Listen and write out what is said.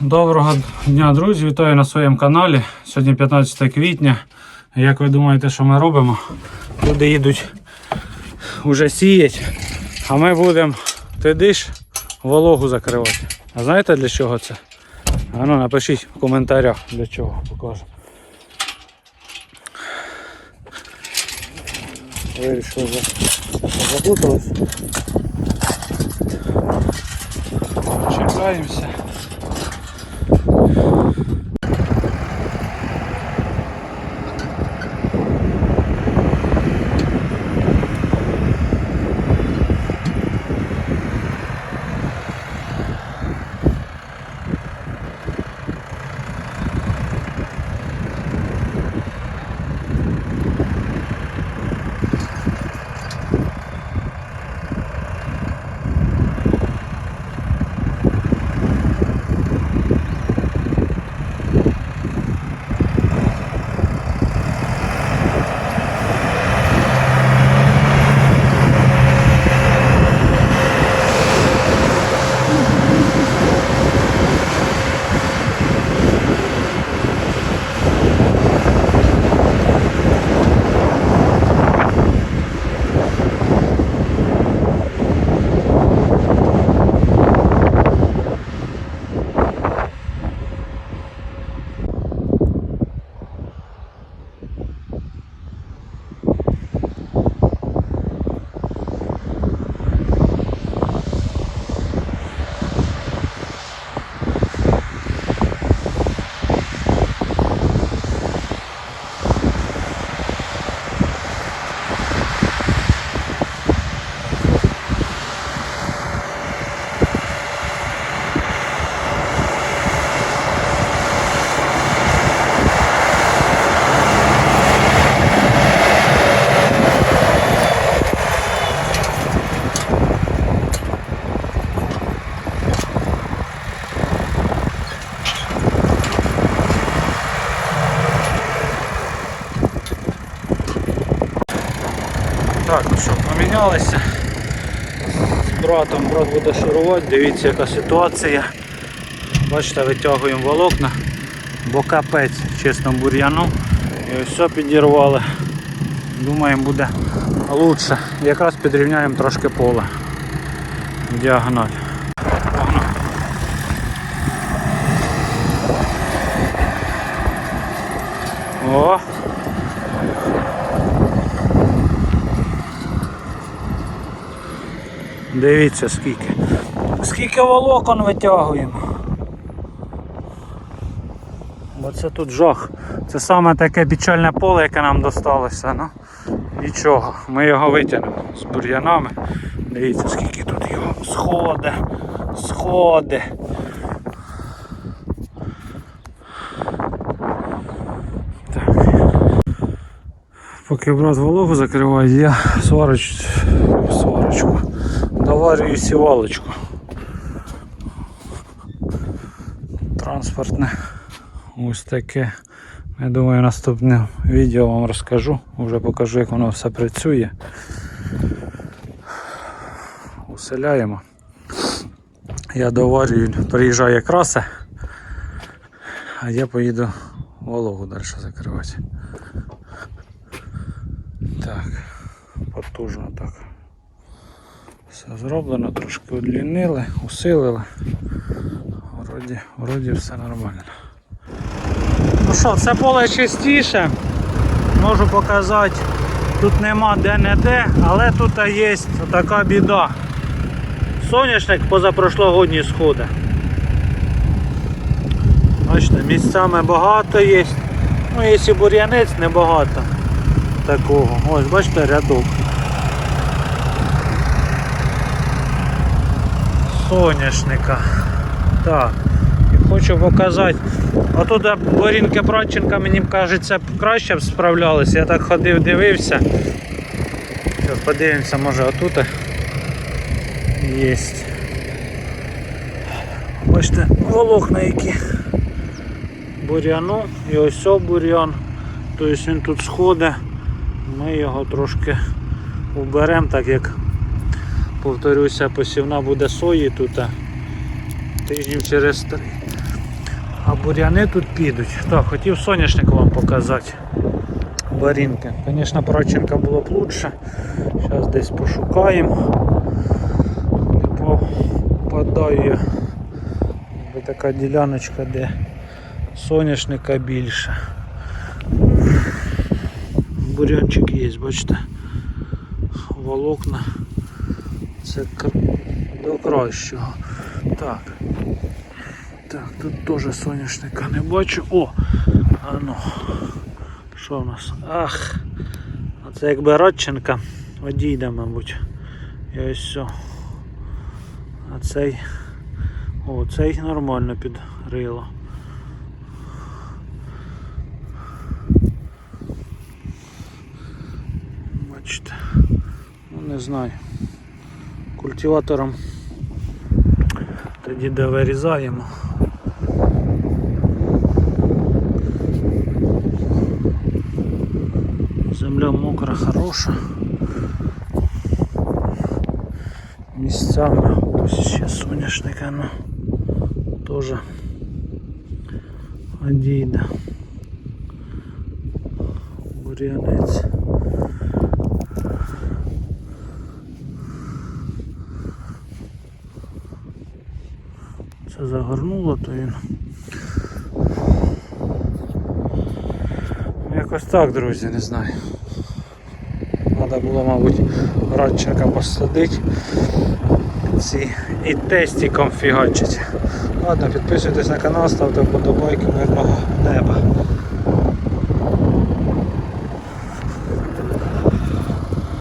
Доброго дня, друзі! Вітаю на своєму каналі. Сьогодні 15 квітня. Як ви думаєте, що ми робимо? Люди їдуть уже сіять, а ми будемо тидиш вологу закривати. А знаєте для чого це? А ну напишіть в коментарях для чого покажу. Вирішили за- заплутались. Чекаємося. Так, ну що, помінялися. З братом брат буде шурувати, дивіться яка ситуація. Бачите, витягуємо волокна, бо капець чесно бур'яну. І ось все підірвали. Думаємо буде краще. Якраз підрівняємо трошки поле. Діагональ. О! Дивіться скільки. Скільки волокон витягуємо. Бо це тут жах. Це саме таке печальне поле, яке нам досталося. Ну, нічого, ми його витягнемо з бур'янами. Дивіться, скільки тут його сходи, сходи. Так. Поки брат вологу закриває, я свароч... сварочку. Доварюю сівалочку. Транспортне. Ось таке. Я думаю, наступне відео вам розкажу. Вже покажу, як воно все працює. Уселяємо. Я доварюю, приїжджає краса, а я поїду вологу далі закривати. Так, потужно так. Все зроблено, трошки удлінили, усилили. Вроді, вроді все нормально. Ну що, це поле чистіше. Можу показати. Тут нема де-не-де, але тут є така біда. Соняшник позапрошлогодній сходи. Бачите, місцями багато є. Ну, якщо бур'янець небагато такого. Ось бачите рядок. Соняшника. Так. І хочу показати. Отут борінки Братченка, мені кажеться, краще б справлялися. Я так ходив, дивився. Зараз подивимося, може отут є. Бачите, волокна які. Бур'яну і ось о бур'ян. Тобто він тут сходить. Ми його трошки уберемо, так як повторюся, посівна буде сої тут тижнів через три. А буряни тут підуть. Так, хотів соняшник вам показати. Барінки. Звісно, Проченка було б лучше. Зараз десь пошукаємо. Не попадаю. Така діляночка, де соняшника більше. Бурянчик є, бачите? Волокна. Це до кращого. Так. Так, тут теж соняшника не бачу. О! А. Що в нас? Ах! Оце якби Радченка одійде, мабуть. І ось все. А цей. О, цей нормально підрило. Бачите. Ну не знаю. Культиватором тоді де вирізаємо. Земля мокра, хороша. Місцями ось ще соняшника, ну теж одійде. Бур'янець. Це загорнуло, то він. Якось так, друзі, не знаю. Треба було, мабуть, Радченка посадити ці і тестиком фігачить. Ладно, підписуйтесь на канал, ставте вподобайки, мирного неба.